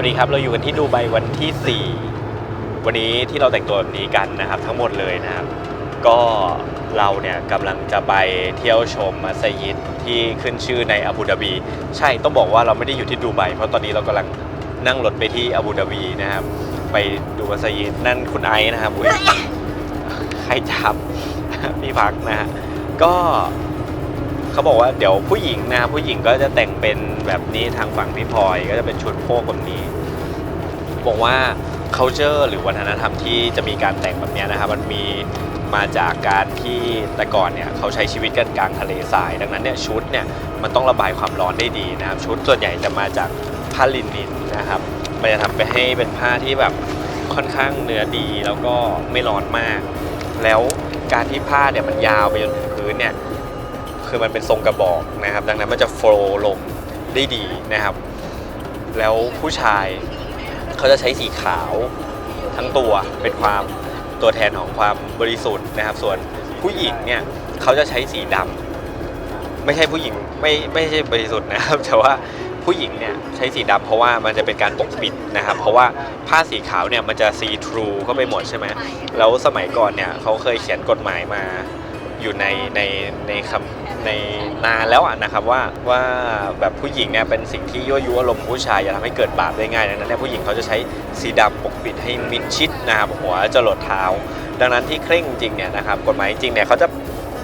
วัสดีครับ เราอยู่กันที่ดูไบวันที่ 4 วันนี้ที่เราแต่งตัวแบบนี้กันนะครับ ทั้งหมดเลยนะครับ ก็เราเนี่ยกำลังจะไปเที่ยวชมมัสยิดที่ขึ้นชื่อในอาบูดาบี ใช่ต้องบอกว่าเราไม่ได้อยู่ที่ดูไบเพราะตอนนี้เรากำลังนั่งรถไปที่อาบูดาบีนะครับ ไปดูมัสยิดนั่นคุณไอซ์นะครับใครจับพี่พักนะฮะก็ เขาบอกว่าเดี๋ยวผู้หญิงนะครับผู้หญิงก็จะแต่งเป็นแบบนี้ทางฝั่งพี่พลอยก็จะเป็นชุดโพกแบบนี้ บอกว่า culture หรือวัฒนธรรมที่จะมีการแต่งแบบนี้นะครับมันมีมาจากการที่แต่ก่อนเนี่ยเขาใช้ชีวิตกันกลางทะเลทราย ดังนั้นเนี่ยชุดเนี่ยมันต้องระบายความร้อนได้ดีนะครับชุดส่วนใหญ่จะมาจากผ้าลินินนะครับมันจะทำไปให้เป็นผ้าที่แบบค่อนข้างเนื้อดีแล้วก็ไม่ร้อนมาก แล้วการที่ผ้าเนี่ยมันยาวไปจนถึงพื้นเนี่ย คือมันเป็นทรงกระบอกนะครับ ดังนั้นมันจะโฟล์ลมได้ดีนะครับ แล้วผู้ชายเขาจะใช้สีขาวทั้งตัวเป็นความตัวแทนของความบริสุทธิ์นะครับ ส่วนผู้หญิงเนี่ยเขาจะใช้สีดำไม่ใช่ผู้หญิงไม่ไม่ใช่บริสุทธิ์นะครับ แต่ว่าผู้หญิงเนี่ยใช้สีดำเพราะว่ามันจะเป็นการปกปิดนะครับ เพราะว่าผ้าสีขาวเนี่ยมันจะซีทรูเข้าไปหมดใช่ไหมแล้วสมัยก่อนเนี่ยเขาเคยเขียนกฎหมายมาอยู่ในในในคำ ในนานแล้วอะนะครับว่าว่าแบบผู้หญิงเนี่ยเป็นสิ่งที่ยั่วยุอารมณ์ผู้ชายอย่าทำให้เกิดบาปได้ง่ายดังนั้นเนี่ยผู้หญิงเขาจะใช้สีดำปกปิดให้มิดชิดนะครับหัวจรดเท้า ดังนั้นที่เคร่งจริงเนี่ยนะครับกฎหมายจริงเนี่ยเขาจะ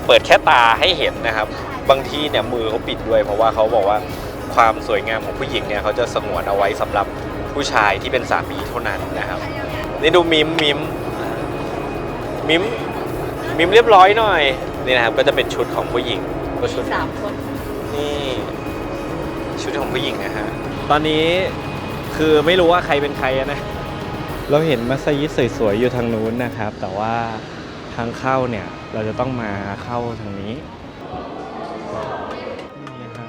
เปิดแค่ตาให้เห็นนะครับ บางทีเนี่ยมือเขาปิดด้วย เพราะว่าเขาบอกว่าความสวยงามของผู้หญิงเนี่ยเขาจะสงวนเอาไว้สำหรับผู้ชายที่เป็นสามีเท่านั้นนะครับนี่ดูมิมมิมมิมมิมเรียบร้อยหน่อยนี่นะครับก็จะเป็นชุดของผู้หญิง ก็ชุดสามคนนี่ชุดของผู้หญิงนะฮะ ตอนนี้คือไม่รู้ว่าใครเป็นใครอะนะ เราเห็นมัสยิดสวยๆอยู่ทางนู้นนะครับ แต่ว่าทางเข้าเนี่ยเราจะต้องมาเข้าทางนี้นี่นะครับ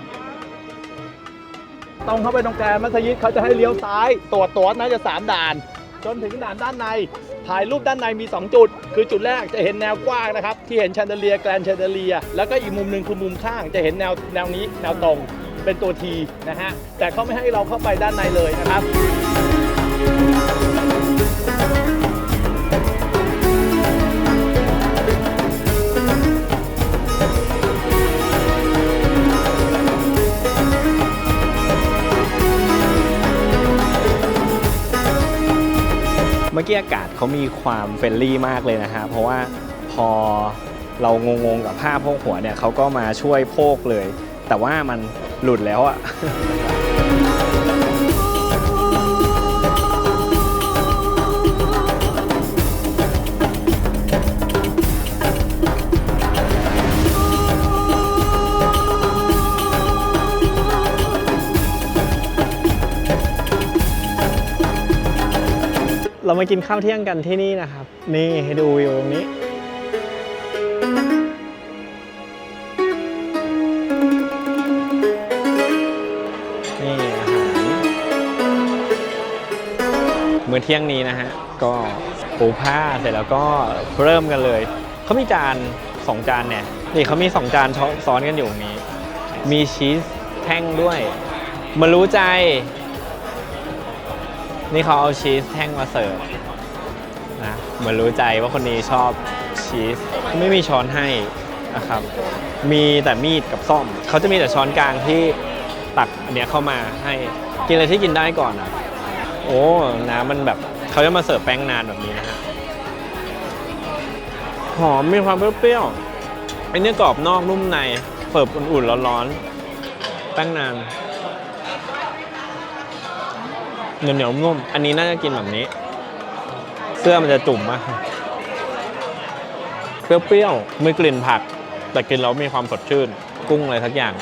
ตรงเข้าไปตรงแกนมัสยิดเขาจะให้เลี้ยวซ้ายตรวจตรวจน่าจะ 3 ด่าน จนถึงด่านด้านใน ถ่ายรูปด้านในมี 2 จุด คือจุดแรกจะเห็นแนวกว้างนะครับ ที่เห็นแชนเดเลียแกรนแชนเดเลีย แล้วก็อีกมุมหนึ่งคือมุมข้างจะเห็นแนวแนวนี้แนวตรงเป็นตัวทีนะฮะแต่เขาไม่ให้เราเข้าไปด้านในเลยนะครับ เมื่อกี้อากาศเขามีความเฟรนลี่มากเลยนะฮะ เพราะว่าพอเรางงๆกับผ้าโพกหัวเนี่ยเขาก็มาช่วยโพกเลย แต่ว่ามันหลุดแล้วอะ มากินข้าวเที่ยงกันที่นี่นะครับ นี่ให้ดูวิวตรงนี้นี่อาหารมื้อเที่ยงนี้นะฮะ ก็ปูผ้าเสร็จแล้วก็เริ่มกันเลย เขามีจานสองจานเนี่ย นี่เขามีสองจานซ้อนกันอยู่นี้ มีชีสแท่งด้วย มารู้ใจ นี่เขาเอาชีสแท่งมาเสิร์ฟนะ เหมือนรู้ใจว่าคนนี้ชอบชีส ไม่มีช้อนให้นะครับ มีแต่มีดกับซ่อม เขาจะมีแต่ช้อนกลางที่ตักอันเนี้ยเข้ามาให้ กินอะไรที่กินได้ก่อนอะ โอ้ น้ำมันแบบเขาจะมาเสิร์ฟแป้งนานแบบนี้นะฮะ หอมมีความเปรี้ยวๆไอ้เนี่ยกรอบนอกนุ่มในเสิร์ฟอุ่นๆร้อนๆแป้งนาน เหนียวเหนียวนุ่ม อันนี้น่าจะกินแบบนี้ เสื้อมันจะจุ่มมากเปรี้ยวๆมีกลิ่นผัก แต่กินแล้วมีความสดชื่น กุ้งอะไรสักอย่าง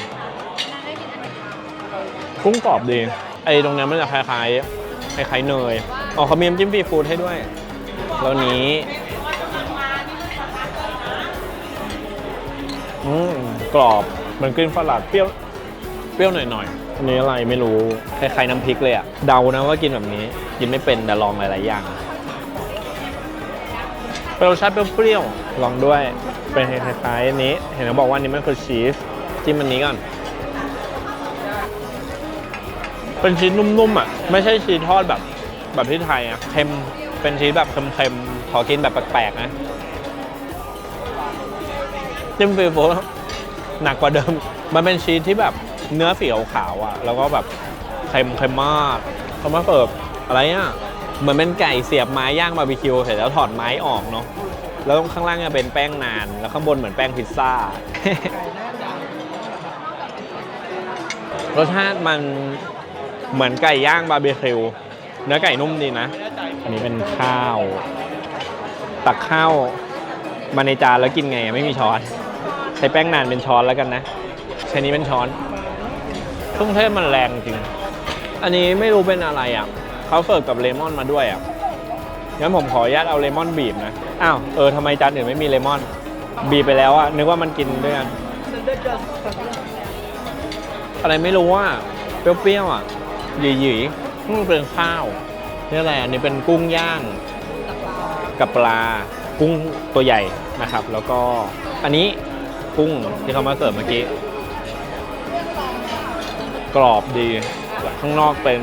กุ้งกรอบดี ไอ้ตรงนี้มันจะคล้ายๆคล้ายๆเนยอ๋อเขามีน้ำจิ้มซีฟู้ดให้ด้วย แล้วนี้อืมกรอบเหมือนกลิ่นฝรั่งเปรี้ยว เปรี้ยวหน่อยๆอันนี้อะไรไม่รู้คล้ายๆน้ำพริกเลยอะเดานะว่ากินแบบนี้กินไม่เป็นแต่ลองหลายๆอย่างเป็นรสชาติเปรี้ยวๆลองด้วยเป็นคล้ายๆอันนี้ เห็นเขาบอกว่านี้มันคือชีสจิ้มอันนี้ก่อนเป็นชีสนุ่มๆอะไม่ใช่ชีสทอดแบบแบบที่ไทยอะเค็มเป็นชีสแบบเค็มๆขอกินแบบแปลกๆนะจิ้มฟรีโฟหนักกว่าเดิม มันเป็นชีสที่แบบ เนื้อสีขาวอะ แล้วก็แบบเค็มเค็มมากเขามาเสิร์ฟอะไรอะเหมือนเป็นไก่เสียบไม้ย่างบาร์บีคิวเสร็จแล้วถอดไม้ออกเนาะแล้วข้างล่างจะเป็นแป้งนาน แล้วข้างบนเหมือนแป้งพิซซ่ารสชาติมันเหมือนไก่ย่างบาร์บีคิวเนื้อไก่นุ่มดีนะ อันนี้เป็นข้าว ตักข้าวมาในจานแล้วกินไงไม่มีช้อน ใช้แป้งนานเป็นช้อนแล้วกันนะ ใช้นี้เป็นช้อน เครื่องเทศมันแรงจริง อันนี้ไม่รู้เป็นอะไรอะเขาเสิร์ฟกับเลมอนมาด้วยอะงั้นผมขออนุญาตเอาเลมอนบีบนะ อ้าว เออทำไมจานอื่นไม่มีเลมอน บีบไปแล้วอะ นึกว่ามันกินด้วยกัน อะไรไม่รู้ว่า เปรี้ยวๆอะหยีๆนี่เป็นข้าว นี่อะไรอันนี้เป็นกุ้งย่าง กับปลา กุ้งตัวใหญ่นะครับ แล้วก็ อันนี้กุ้งที่เขามาเสิร์ฟเมื่อกี้ กรอบดีข้างนอกเป็น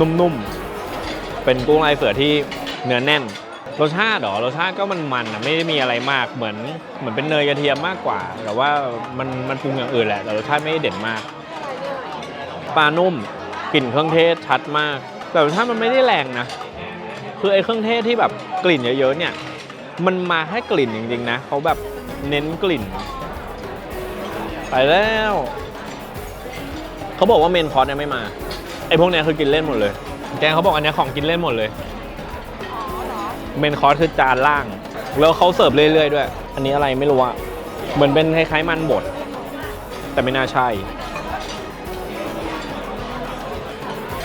นุ่มๆ เป็นกุ้งลายเสือที่เนื้อแน่น รสชาติเหรอรสชาติก็มันมันไม่ได้มีอะไรมากเหมือนเหมือนเป็นเนยกระเทียมมากกว่า แต่ว่ามันมันปรุงอย่างอื่นแหละ แต่รสชาติไม่ได้เด่นมากปลานุ่มกลิ่นเครื่องเทศชัดมาก แต่รสชาติมันไม่ได้แรงนะ คือไอ้เครื่องเทศที่แบบกลิ่นเยอะๆเนี่ย มันมาแค่กลิ่นจริงๆนะเขาแบบเน้นกลิ่น ไปแล้ว เขาบอกว่าเมนคอร์สเนี่ยไม่มาไอพวกเนี้ยคือกินเล่นหมดเลย แกงเขาบอกอันเนี้ยของกินเล่นหมดเลย เมนคอร์สคือจานล่าง แล้วเขาเสิร์ฟเรื่อยๆด้วย อันนี้อะไรไม่รู้อะเหมือนเป็นคล้ายๆมันบด แต่ไม่น่าใช่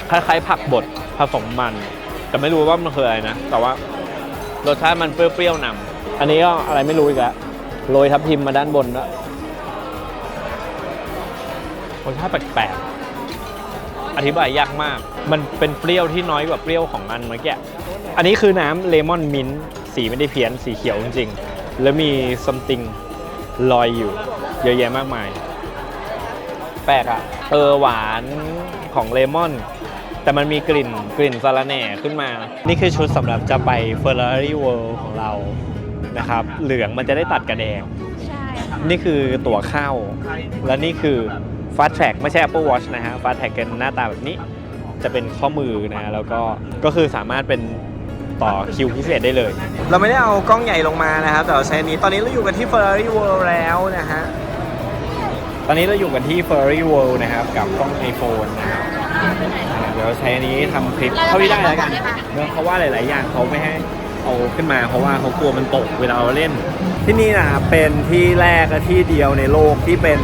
คล้ายๆผักบดผสมมัน แต่ไม่รู้ว่ามันคืออะไรนะ แต่ว่ารสชาติมันเปรี้ยวๆนำอันนี้ก็อะไรไม่รู้อีกแล้วโรยทับทิมมาด้านบนแล้ว รสชาติแปลกๆ อธิบายยากมาก มันเป็นเปรี้ยวที่น้อยกว่าเปรี้ยวของอันเมื่อกี้ อันนี้คือน้ำเลมอนมิ้นท์สีไม่ได้เพี้ยน สีเขียวจริงๆ แล้วมีซัมติงลอยอยู่ เยอะแยะมากมาย แปลกอะเออหวานของเลมอน แต่มันมีกลิ่นกลิ่นสาระแหน่ขึ้นมา นี่คือชุดสำหรับจะไป Ferrari World ของเรานะครับ เหลืองมันจะได้ตัดกระแดง ใช่ค่ะนี่คือตั๋วเข้า และนี่คือ Fast Track ไม่ใช่ Apple Watch นะฮะ Fast Track กันหน้าตาแบบนี้ จะเป็นข้อมือนะ แล้วก็ ก็คือสามารถเป็นต่อคิวพิเศษได้เลย เราไม่ได้เอากล้องใหญ่ลงมานะครับ แต่เราใช้อันนี้ ตอนนี้เราอยู่กันที่ Ferrari World แล้วนะฮะ ตอนนี้เราอยู่กันที่ Ferrari World นะครับ กับกล้อง iPhone นะครับเดี๋ยวใช้อันนี้ทำคลิปเท่าที่ได้แล้วกันเนื่องเพราะว่าหลาย ๆ อย่างเขาไม่ให้เอาขึ้นมาเพราะว่าเขากลัวมันตกเวลาเราเล่น ที่นี่นะครับเป็นที่แรกและที่เดียวในโลกที่เป็น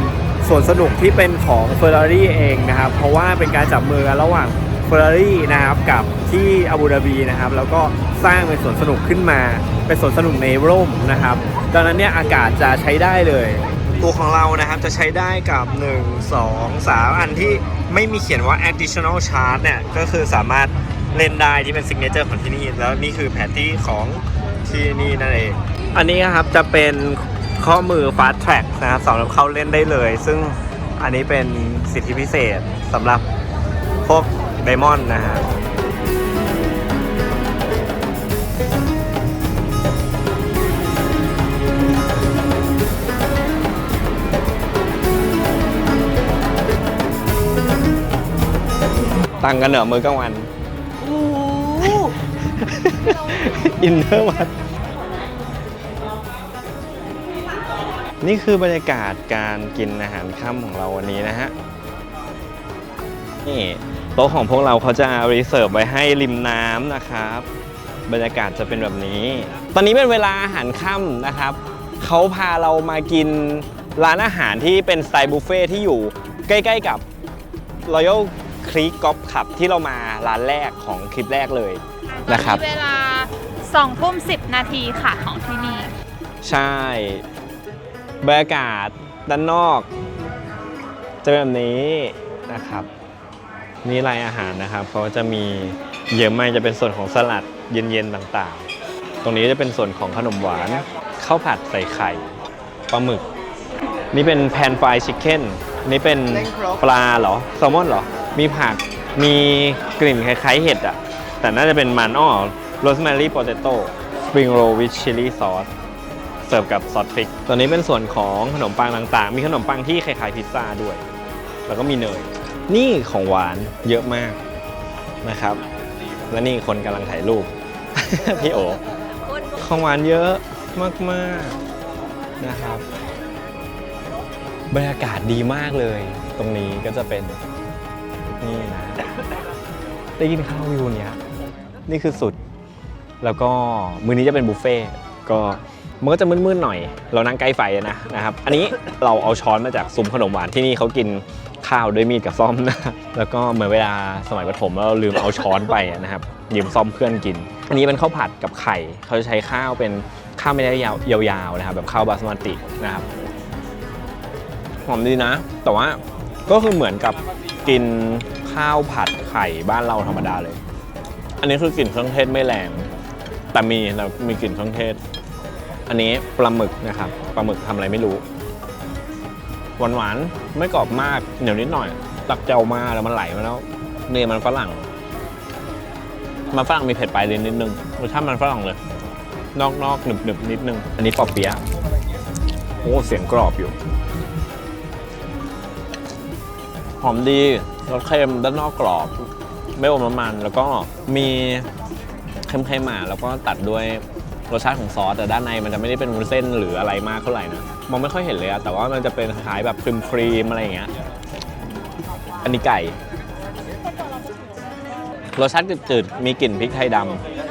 สวนสนุกที่เป็นของ Ferrari เองนะครับ เพราะว่าเป็นการจับมือกันระหว่าง Ferrari นะครับกับที่อาบูดาบีนะครับ แล้วก็สร้างเป็นสวนสนุกขึ้นมา เป็นสวนสนุกในร่มนะครับ ดังนั้นเนี่ยอากาศจะใช้ได้เลย ตัวของเรานะครับจะใช้ได้กับ 1 2 3 อันที่ไม่มีเขียนว่า additional charge เนี่ยก็คือสามารถเล่นได้ที่เป็น signature ของที่นี่ แล้วนี่คือแผนที่ของที่นี่นั่นเอง อันนี้ครับจะเป็น ข้อมือ fast track นะครับสำหรับเข้าเล่นได้เลย ซึ่งอันนี้เป็นสิทธิพิเศษสำหรับพวกไดมอนด์นะฮะตังกันเหรอมือกลางวันอินเนอร์วัด นี่คือบรรยากาศการกินอาหารค่ำของเราวันนี้นะฮะ นี่โต๊ะของพวกเราเขาจะรีเสิร์ฟไว้ให้ริมน้ำนะครับ บรรยากาศจะเป็นแบบนี้ ตอนนี้เป็นเวลาอาหารค่ำนะครับ เขาพาเรามากินร้านอาหารที่เป็นสไตล์บุฟเฟ่ที่อยู่ใกล้ ๆ กับ Royal Creek Golf Club ที่เรามาร้านแรกของคลิปแรกเลยนะครับตอนนี้เวลา2ทุ่ม10 นาทีค่ะของที่นี่ ใช่ บรรยากาศด้านนอก จะเป็นแบบนี้นะครับ นี่รายอาหารนะครับเขาจะมีเยอะมากจะเป็นส่วนของสลัดเย็นๆต่างๆ ตรงนี้จะเป็นส่วนของขนมหวานข้าวผัดใส่ไข่ปลาหมึก นี่เป็นแพนฟรายชิคเก้นนี่เป็นปลาเหรอแซลมอนเหรอ มีผักมีกลิ่นคล้ายๆเห็ดอะแต่น่าจะเป็นมันอ้อโรสแมรี่โปเตโต้สปริงโรวิชชิลลี่ซอส เสิร์ฟกับซอสพริก ตัวนี้เป็นส่วนของขนมปังต่างๆ มีขนมปังที่คล้ายๆพิซซ่าด้วย แล้วก็มีเนย นี่ของหวานเยอะมากนะครับ และนี่คนกำลังถ่ายรูป พี่โอ ของหวานเยอะมากๆนะครับ บรรยากาศดีมากเลย ตรงนี้ก็จะเป็นนี่นะได้กินข้าววิวเนี้ยนี่คือสุด แล้วก็มื้อนี้จะเป็นบุฟเฟ่ต์ก็ มันก็จะมืดๆหน่อย เรานั่งใกล้ไฟนะนะครับ อันนี้เราเอาช้อนมาจากซุ้มขนมหวานที่นี่เขากินข้าวด้วยมีดกับซ่อมนะ แล้วก็เหมือนเวลาสมัยประถมเราลืมเอาช้อนไปนะครับยืมซ่อมเพื่อนกิน อันนี้เป็นข้าวผัดกับไข่ เขาจะใช้ข้าวเป็นข้าวไม่ได้ยาวยาวๆนะครับ แบบข้าวบาสมาตินะครับ หอมดีนะ แต่ว่าก็คือเหมือนกับกินข้าวผัดไข่บ้านเราธรรมดาเลย อันนี้คือกลิ่นเครื่องเทศไม่แรง แต่มีแต่มีกลิ่นเครื่องเทศ อันนี้ปลาหมึกนะครับปลาหมึกทำอะไรไม่รู้ หวานหวานไม่กรอบมากเหนียวนิดหน่อย ตักเจ้ามาแล้วมันไหลมาแล้วเนยมันฝรั่งมันฝรั่งมีเผ็ดปลายลิ้นนิดนึงรสชาติมันฝรั่งเลย นอกนอกหนึบหนึบนิดนึง อันนี้ปอเปี๊ยะโอ้เสียงกรอบอยู่ หอมดีรสเค็มด้านนอกกรอบ ไม่อมน้ำมัน แล้วก็มีเค็มๆมาแล้วก็ตัดด้วย รสชาติของซอสแต่ด้านในมันจะไม่ได้เป็นวุ้นเส้นหรืออะไรมากเท่าไหร่นะมองไม่ค่อยเห็นเลยอะแต่ว่ามันจะเป็นคล้ายแบบครีมครีมอะไรอย่างเงี้ยอันนี้ไก่รสชาติจืดๆมีกลิ่นพริกไทยด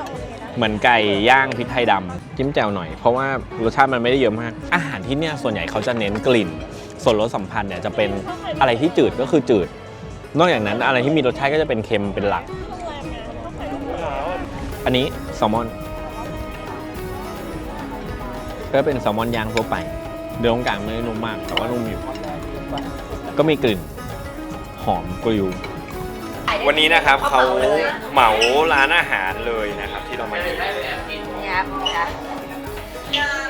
ำเหมือนไก่ย่างพริกไทยดำจิ้มแจ่วหน่อยเพราะว่ารสชาติมันไม่ได้เยอะมาก อาหารที่เนี่ยส่วนใหญ่เขาจะเน้นกลิ่น ส่วนรสสัมพันธ์เนี่ยจะเป็นอะไรที่จืดก็คือจืด นอกจากนั้นอะไรที่มีรสชาติก็จะเป็นเค็มเป็นหลัก อันนี้แซลมอน ก็เป็นแซลมอนย่างทั่วไป เดือตรงกลางไม่ได้นุ่มมาก แต่ว่านุ่มอยู่ ก็มีกลิ่น หอมกริว วันนี้นะครับเขาเหมาร้านอาหารเลยนะครับ ที่เรามาดู Yep, yeah.